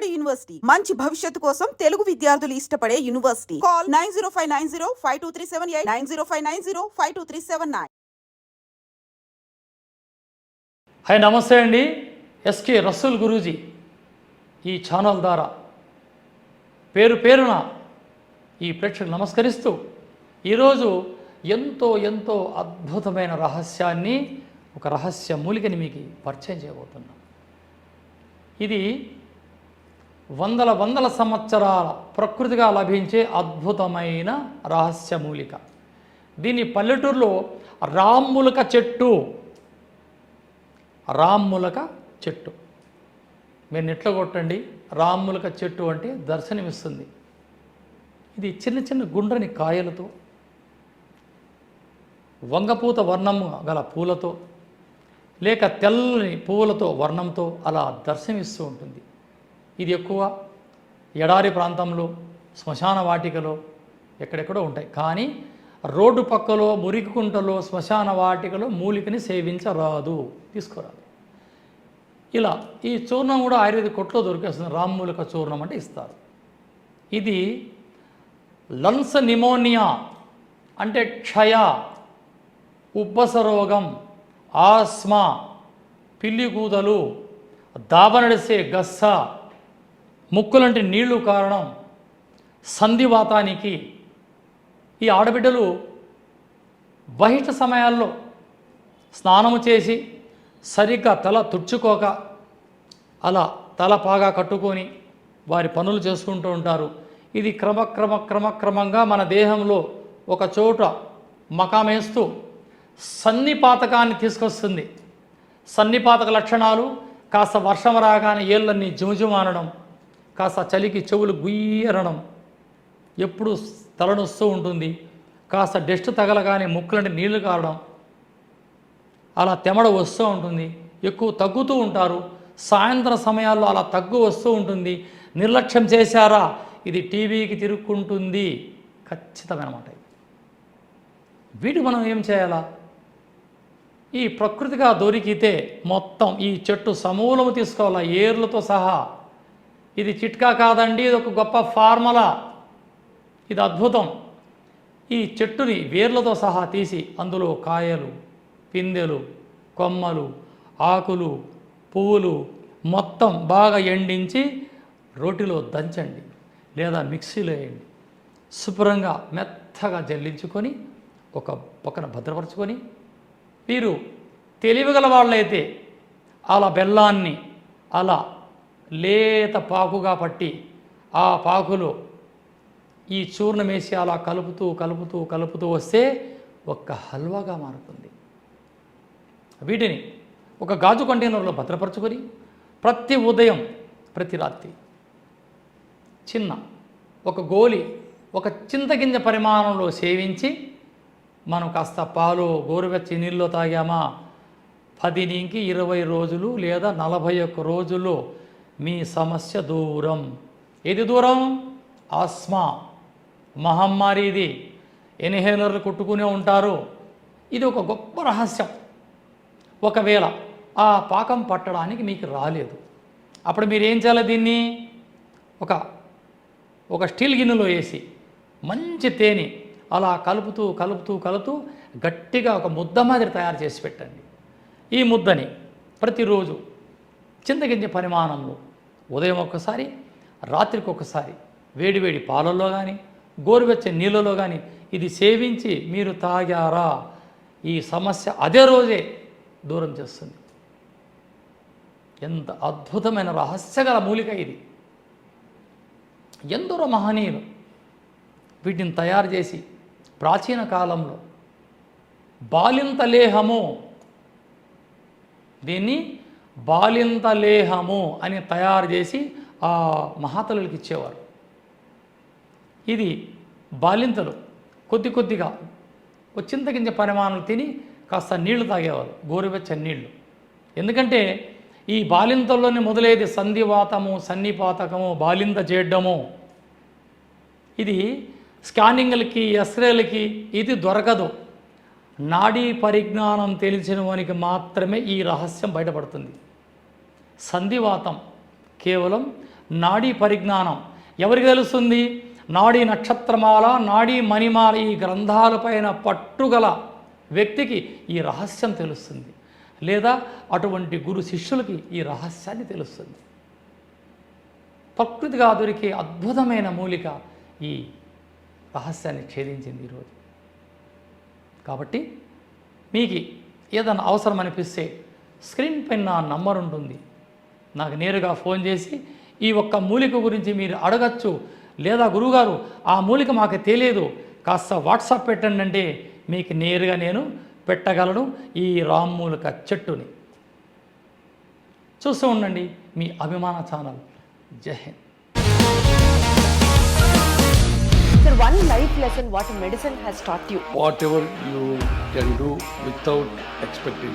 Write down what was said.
Vijayawada university. మంచి భవిష్యత్తు కోసం తెలుగు విద్యార్థులు ఇష్టపడే university. Call nine zero five nine zero five two three seven eight nine zero five nine zero five two three seven nine. Hi నమస్తే అండి. SK Rasool Guruji ఈ channel ద్వారా పేరు పేరున ఈ ప్రేక్షకులు నమస్కరిస్తూ ఈరోజు ఎంతో ఎంతో అద్భుతమైన రహస్యాన్ని ఒక రహస్య మూలికని మీకు పరిచయం చేయబోతున్నాం. ఇది వందల వందల సంవత్సరాల ప్రకృతిగా లభించే అద్భుతమైన రహస్య మూలిక. దీన్ని పల్లెటూరులో రామ్ములక చెట్టు. రామ్ములక చెట్టు. మీరు నెట్లో కొట్టండి రామ్ములక చెట్టు అంటే దర్శనమిస్తుంది. ఇది చిన్న చిన్న గుండ్రని కాయలతో వంగపూత వర్ణము గల పూలతో లేక తెల్లని పువ్వులతో వర్ణంతో అలా దర్శనమిస్తూ ఉంటుంది. ఇది ఎక్కువ ఎడారి ప్రాంతంలో శ్మశాన వాటికలో ఎక్కడెక్కడో ఉంటాయి. కానీ రోడ్డు పక్కలో మురికికుంటలో శ్మశాన వాటికలో మూలికని సేవించరాదు. తీసుకురాదు. ఇలా ఈ చూర్ణం కూడా ఆయుర్వేద కొట్లో దొరికేస్తుంది. రామ్మూలిక చూర్ణం అంటే ఇస్తారు. ఇది లంగ్స్ నిమోనియా అంటే క్షయ ఉబ్బస రోగం ఆస్మా పిల్లి కూదలు దాబనడిసే గస్స ముక్కులంటే నీళ్ళు కారణం. సంధివాతానికి ఈ ఆడబిడ్డలు బహిష్ట సమయాల్లో స్నానము చేసి సరిగ్గా తల తుడుచుకోక అలా తల పాగా కట్టుకొని వారి పనులు చేసుకుంటూ ఉంటారు. ఇది క్రమక్రమ క్రమక్రమంగా మన దేహంలో ఒక చోట మకామేస్తూ సన్నిపాతకాన్ని తీసుకొస్తుంది. సన్నిపాతక లక్షణాలు కాస్త వర్షం రాగానే ఏళ్ళన్నీ జుమజుమానడం కాస్త చలికి చెవులు గుయ్యరణం. ఎప్పుడు తలనొస్తూ ఉంటుంది. కాస్త డస్ట్ తగలగానే ముక్కులంటే నీళ్ళు కారడం. అలా తెమడ వస్తూ ఉంటుంది. ఎక్కువ తగ్గుతూ ఉంటారు. సాయంత్రం సమయాల్లో అలా తగ్గు వస్తూ ఉంటుంది. నిర్లక్ష్యం చేశారా? ఇది టీవీకి తిరుక్కుంటుంది. ఖచ్చితమైన మాట వీటి వీటికి మనం ఏం చేయాలా? ఈ ప్రకృతిగా దొరికితే మొత్తం ఈ చెట్టు సమూలము తీసుకోవాలా? ఏర్లతో సహా ఇది చిట్కా కాదండి ఇది ఒక గొప్ప ఫార్ములా. ఇది అద్భుతం. ఈ చెట్టుని వేర్లతో సహా తీసి అందులో కాయలు పిందెలు కొమ్మలు ఆకులు పువ్వులు మొత్తం బాగా ఎండించి రోటిలో దంచండి లేదా మిక్సీలో వేయండి. శుభ్రంగా మెత్తగా జల్లించుకొని ఒక పక్కన భద్రపరచుకొని మీరు తెలివిగల వాళ్ళైతే అలా బెల్లాన్ని అలా లేత పాకుగా పట్టి ఆ పాకులో ఈ చూర్ణం వేసి అలా కలుపుతూ కలుపుతూ కలుపుతూ వస్తే ఒక్క హల్వాగా మారుతుంది. వీటిని ఒక గాజు కంటైనర్లో భద్రపరచుకొని ప్రతి ఉదయం ప్రతి రాత్రి చిన్న ఒక గోలి ఒక చింతగింజ పరిమాణంలో సేవించి మనం కాస్త పాలు గోరువెచ్చని నీళ్ళలో తాగామా? పది నుంచి ఇరవై రోజులు లేదా నలభై ఒక్క రోజులు మీ సమస్య దూరం. ఏది దూరం? ఆస్మా. మహమ్మారి ఇది. ఎన్హేలర్లు కొట్టుకునే ఉంటారు. ఇది ఒక గొప్ప రహస్యం. ఒకవేళ ఆ పాకం పట్టడానికి మీకు రాలేదు. అప్పుడు మీరు ఏం చేయాలి దీన్ని? ఒక ఒక స్టీల్ గిన్నెలో వేసి మంచి తేనె అలా కలుపుతూ కలుపుతూ కలుపుతూ గట్టిగా ఒక ముద్ద మాదిరి తయారు చేసి పెట్టండి. ఈ ముద్దని ప్రతిరోజు చింతగింజ పరిమాణంలో ఉదయం ఒక్కసారి రాత్రికి ఒకసారి వేడివేడి పాలల్లో కానీ గోరువెచ్చని నీళ్ళలో కానీ ఇది సేవించి మీరు తాగారా? ఈ సమస్య అదే రోజే దూరం చేస్తుంది. ఎంత అద్భుతమైన రహస్యగల మూలిక ఇది. ఎందరో మహనీయులు వీటిని తయారు చేసి ప్రాచీన కాలంలో బాలింత లేహము దీన్ని బాలింత లేహము అని తయారు చేసి ఆ మహాతలులకి ఇచ్చేవారు. ఇది బాలింతలు కొద్ది కొద్దిగా వచ్చింత చింతగింజ పరిమాణాలు తిని కాస్త నీళ్ళు తాగేవారు గోరువెచ్చని నీళ్ళు. ఎందుకంటే ఈ బాలింతల్లోనే మొదలయ్యేది సంధివాతము సన్నిపాతకము బాలింత చేయడము. ఇది స్కానింగ్లకి ఎస్రేలకి ఇది దొరకదు. నాడీ పరిజ్ఞానం తెలిసిన వానికి మాత్రమే ఈ రహస్యం బయటపడుతుంది. సంధివాతం. కేవలం నాడీ పరిజ్ఞానం. ఎవరికి తెలుస్తుంది? నాడీ నక్షత్రమాల నాడీ మణిమాల ఈ గ్రంథాలపైన పట్టుగల వ్యక్తికి ఈ రహస్యం తెలుస్తుంది. లేదా అటువంటి గురు శిష్యులకి ఈ రహస్యాన్ని తెలుస్తుంది. ప్రకృతిగా దొరికే అద్భుతమైన మూలిక ఈ రహస్యాన్ని ఛేదించింది ఈరోజు. కాబట్టి మీకు ఏదైనా అవసరం అనిపిస్తే స్క్రీన్ పైన నా నంబర్ ఉంటుంది. నాకు నేరుగా ఫోన్ చేసి ఈ ఒక్క మూలిక గురించి మీరు అడగచ్చు లేదా గురువుగారు ఆ మూలిక మాకు తెలియదు కాస్త వాట్సాప్ పెట్టండి అంటే మీకు నేరుగా నేను పెట్టగలను ఈ రామ్మూలిక చెట్టుని చూస్తూ ఉండండి మీ అభిమాన channel Jai Hind Sir, one life lesson what medicine has taught you. whatever you can do without expecting.